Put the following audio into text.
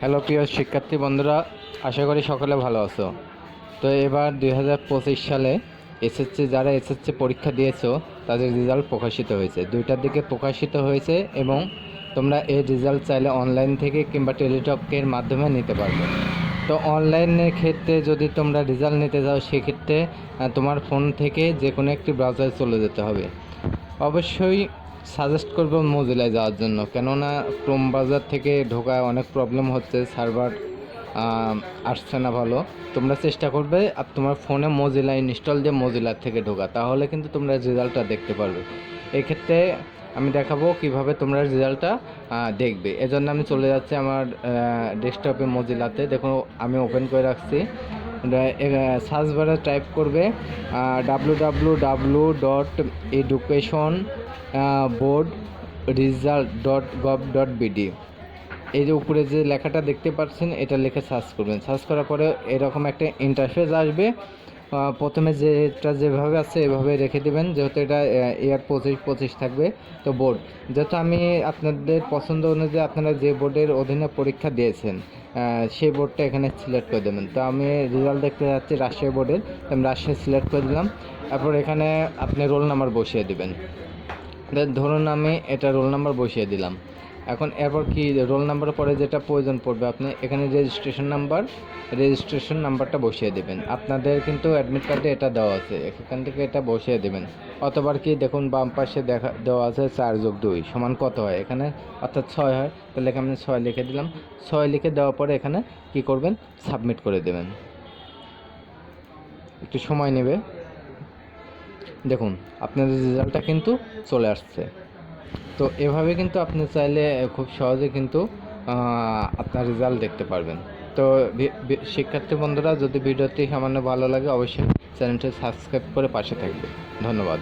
Hello প্রিয় শিক্ষার্থী বন্ধুরা, আশা করি সকলে ভালো আছো। তো এবার দুই হাজার পঁচিশ সালে এসএসসি যারা এসএসসি পরীক্ষা দিয়েছ, তাদের রেজাল্ট প্রকাশিত হয়েছে। দুইটার দিকে প্রকাশিত হয়েছে এবং তোমরা এই রেজাল্ট চাইলে অনলাইন থেকে কিংবা টেলিটকের মাধ্যমে নিতে পারবে। তো অনলাইনের ক্ষেত্রে যদি তোমরা রেজাল্ট নিতে যাও, সেক্ষেত্রে তোমার ফোন থেকে যে কোনো একটি ব্রাউজারে চলে যেতে হবে। অবশ্যই সাজেস্ট করব মোজিলায় যাওয়ার জন্য। কেননা ক্রোম বাজার থেকে ঢোকায় অনেক প্রবলেম হচ্ছে সার্ভার আসছে না ভালো। তোমরা চেষ্টা করবে, আর তোমার ফোনে মজিলা ইনস্টল দিয়ে মোজিলার থেকে ঢোকা, তাহলে কিন্তু তোমরা রেজাল্টটা দেখতে পারবে। এক্ষেত্রে আমি দেখাবো কীভাবে তোমরা রেজাল্টটা দেখবে। এজন্য আমি চলে যাচ্ছি আমার ডেস্কটপে মজিলাতে দেখো, আমি ওপেন করে রাখছি। সার্চ বারে টাইপ করবে W W W dot education board result dot gov dot BD এই যে উপরে যে লেখাটা দেখতে পাচ্ছেন, এটা লেখে সার্চ করবেন। সার্চ করার পরে এরকম একটা ইন্টারফেস আসবে। প্রথমে যেটা যেভাবে আছে এভাবে রেখে দেবেন, যেহেতু এটা ইয়ার পঁচিশ পঁচিশ থাকবে, তো বোর্ড যেহেতু আমি আপনাদের পছন্দ অনুযায়ী আপনারা যে বোর্ডের অধীনে পরীক্ষা দিয়েছেন সেই বোর্ডটা এখানে সিলেক্ট করে দেবেন। তো আমি রেজাল্ট দেখতে যাচ্ছি রাজশাহী বোর্ডের আমি রাজশাহী সিলেক্ট করে দিলাম। তারপর এখানে আপনি রোল নাম্বার বসিয়ে দেবেন। ধরুন আমি এটা রোল নাম্বার বসিয়ে দিলাম। এখন এরপর কি রোল নাম্বার পরে যেটা প্রয়োজন পড়বে, আপনি এখানে রেজিস্ট্রেশন নাম্বার রেজিস্ট্রেশন নাম্বারটা বসিয়ে দেবেন। আপনাদের কিন্তু অ্যাডমিট কার্ডে এটা দেওয়া আছে। এখান থেকে এটা বসিয়ে দেবেন। অতবার কি দেখুন, বাম পাশে দেখা, দেওয়া আছে চার যোগ দুই, সমান কত হয়? এখানে অর্থাৎ ছয় হয়। তাহলে আমি ছয় লিখে দিলাম। ছয় লিখে দেওয়ার পরে এখানে কি করবেন? সাবমিট করে দেবেন। একটু সময় নেবে। দেখুন, আপনাদের রেজাল্টটা কিন্তু চলে আসছে। তো এভাবে কিন্তু আপনি চাইলে খুব সহজে কিন্তু আপনার রেজাল্ট দেখতে পারবেন। তো শিক্ষার্থী বন্ধুরা, যদি ভিডিওটি সামান্য ভালো লাগে, অবশ্যই চ্যানেলটি সাবস্ক্রাইব করে পাশে থাকবে। ধন্যবাদ।